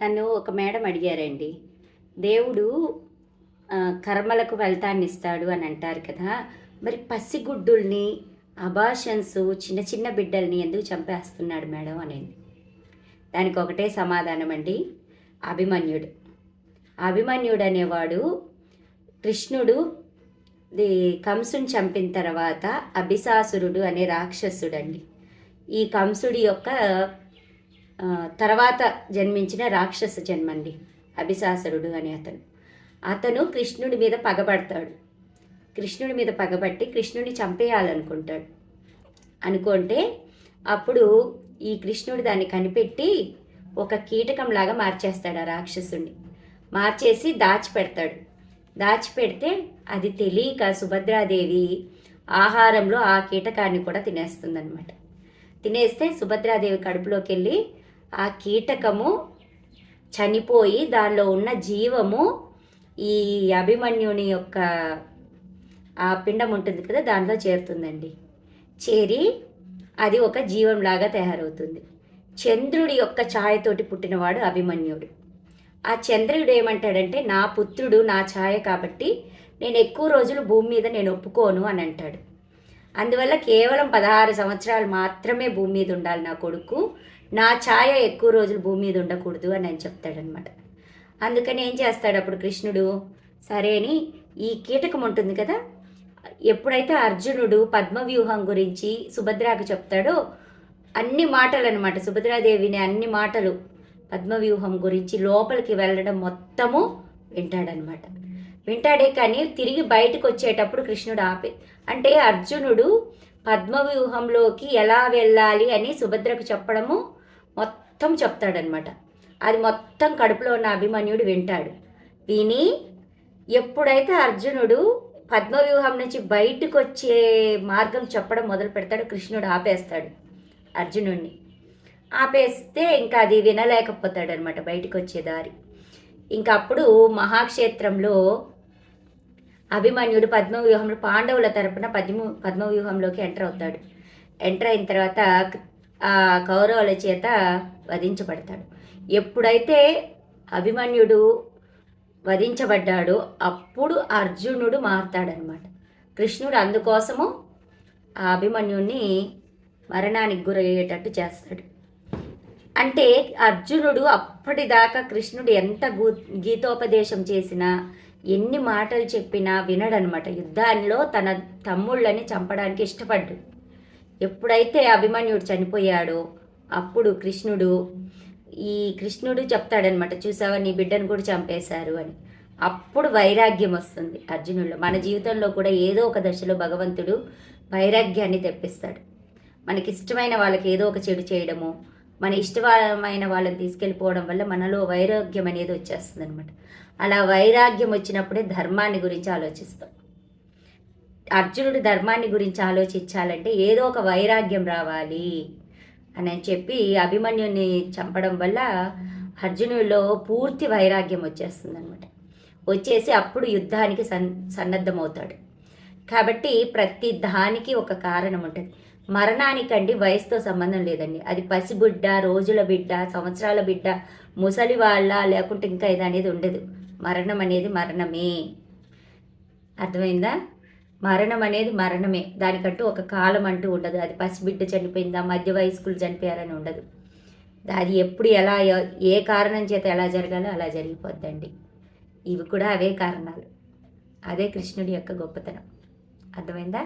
నన్ను ఒక మేడం అడిగారండి. దేవుడు కర్మలకు ఫలితాన్ని ఇస్తాడు అని అంటారు కదా. మరి పసిగుడ్డుల్ని అబాషన్స్ చిన్న చిన్న బిడ్డల్ని ఎందుకు చంపేస్తున్నాడు మేడం అనేది. దానికి ఒకటే సమాధానం అండి అభిమన్యుడు. అభిమన్యుడు అనేవాడు కృష్ణుడు ది కంసుని చంపిన తర్వాత అభిశాసురుడు అనే రాక్షసుడండి. ఈ కంసుడి యొక్క తర్వాత జన్మించిన రాక్షస జన్మండి అభిశాసరుడు అనే అతను. అతను కృష్ణుడి మీద పగబడతాడు. కృష్ణుడి మీద పగబట్టి కృష్ణుడిని చంపేయాలనుకుంటాడు. అనుకుంటే అప్పుడు ఈ కృష్ణుడు దాన్ని కనిపెట్టి ఒక కీటకంలాగా మార్చేస్తాడు ఆ రాక్షసుని మార్చేసి దాచిపెడతాడు. దాచిపెడితే అది తెలియక సుభద్రాదేవి ఆహారంలో ఆ కీటకాన్ని కూడా తినేస్తుందన్నమాట. తినేస్తే సుభద్రాదేవి కడుపులోకి వెళ్ళి ఆ కీటకము చనిపోయి దానిలో ఉన్న జీవము ఈ అభిమన్యుని యొక్క ఆ పిండం ఉంటుంది కదా దానిలో చేరుతుందండి. చేరి అది ఒక జీవంలాగా తయారవుతుంది. చంద్రుడి యొక్క ఛాయతోటి పుట్టినవాడు అభిమన్యుడు. ఆ చంద్రుడు ఏమంటాడంటే నా పుత్రుడు నా ఛాయ కాబట్టి నేను ఎక్కువ రోజులు భూమి మీద నేను ఒప్పుకోను అని అంటాడు. అందువల్ల కేవలం పదహారు సంవత్సరాలు మాత్రమే భూమి మీద ఉండాలి నా కొడుకు. నా ఛాయ ఎక్కువ రోజులు భూమి మీద ఉండకూడదు అని అని చెప్తాడనమాట అందుకని ఏం చేస్తాడు అప్పుడు కృష్ణుడు? సరే అని ఈ కీటకం ఉంటుంది కదా ఎప్పుడైతే అర్జునుడు పద్మవ్యూహం గురించి సుభద్రాకు చెప్తాడో అన్ని మాటలు అనమాట సుభద్రాదేవిని అన్ని మాటలు పద్మవ్యూహం గురించి లోపలికి వెళ్ళడం మొత్తము వింటాడనమాట వింటాడే కానీ తిరిగి బయటకు వచ్చేటప్పుడు కృష్ణుడు ఆపే. అంటే అర్జునుడు పద్మవ్యూహంలోకి ఎలా వెళ్ళాలి అని సుభద్రకు చెప్పడము మొత్తం చెప్తాడనమాట అది మొత్తం కడుపులో ఉన్న అభిమన్యుడు వింటాడు. విని ఎప్పుడైతే అర్జునుడు పద్మవ్యూహం నుంచి బయటకు వచ్చే మార్గం చెప్పడం మొదలు పెడతాడు కృష్ణుడు ఆపేస్తాడు అర్జునుడిని ఆపేస్తే ఇంకా అది వినలేకపోతాడనమాట బయటకు వచ్చే దారి. ఇంకా అప్పుడు మహాక్షేత్రంలో అభిమన్యుడు పద్మవ్యూహంలో పాండవుల తరపున పద్మ పద్మవ్యూహంలోకి ఎంటర్ అవుతాడు. ఎంటర్ అయిన తర్వాత ఆ కౌరవుల చేత వధించబడతాడు. ఎప్పుడైతే అభిమన్యుడు వధించబడ్డాడో అప్పుడు అర్జునుడు మారుతాడనమాట కృష్ణుడు అందుకోసము ఆ అభిమన్యుడిని మరణానికి గురయ్యేటట్టు చేస్తాడు. అంటే అర్జునుడు అప్పటిదాకా కృష్ణుడు ఎంత గూ గీతోపదేశం చేసినా ఎన్ని మాటలు చెప్పినా వినడనమాట. యుద్ధాల్లో తన తమ్ముళ్ళని చంపడానికి ఇష్టపడ్డు. ఎప్పుడైతే అభిమన్యుడు చనిపోయాడో అప్పుడు కృష్ణుడు ఈ కృష్ణుడు చెప్తాడనమాట చూసావా నీ బిడ్డను కూడా చంపేశారు అని. అప్పుడు వైరాగ్యం వస్తుంది అర్జునుల్లో. మన జీవితంలో కూడా ఏదో ఒక దశలో భగవంతుడు వైరాగ్యాన్ని తెప్పిస్తాడు. మనకిష్టమైన వాళ్ళకి ఏదో ఒక చెడు చేయడము మన ఇష్టమైన వాళ్ళని తీసుకెళ్ళిపోవడం వల్ల మనలో వైరాగ్యం అనేది వచ్చేస్తుంది అనమాట అలా వైరాగ్యం వచ్చినప్పుడే ధర్మాన్ని గురించి ఆలోచిస్తాం. అర్జునుడు ధర్మాన్ని గురించి ఆలోచించాలంటే ఏదో ఒక వైరాగ్యం రావాలి అని చెప్పి అభిమన్యుని చంపడం వల్ల అర్జునుడిలో పూర్తి వైరాగ్యం వచ్చేస్తుంది అనమాట వచ్చేసి అప్పుడు యుద్ధానికి సన్ సన్నద్ధమవుతాడు. కాబట్టి ప్రతి దానికి ఒక కారణం ఉంటుంది. మరణానికండి వయసుతో సంబంధం లేదండి. అది పసిబిడ్డ రోజుల బిడ్డ సంవత్సరాల బిడ్డ ముసలి వాళ్ళ లేకుంటే ఇంకా ఇది అనేది ఉండదు. మరణం అనేది మరణమే. అర్థమైందా? మరణం అనేది మరణమే. దానికంటూ ఒక కాలం అంటూ ఉండదు. అది పసిబిడ్డ చనిపోయిందా మధ్య వయస్కులు చనిపోయారని ఉండదు. అది ఎప్పుడు ఎలా ఏ కారణం చేత ఎలా జరగాలో అలా జరిగిపోద్దండి. ఇవి కూడా అవే కారణాలు. అదే కృష్ణుడి యొక్క గొప్పతనం. అర్థమైందా?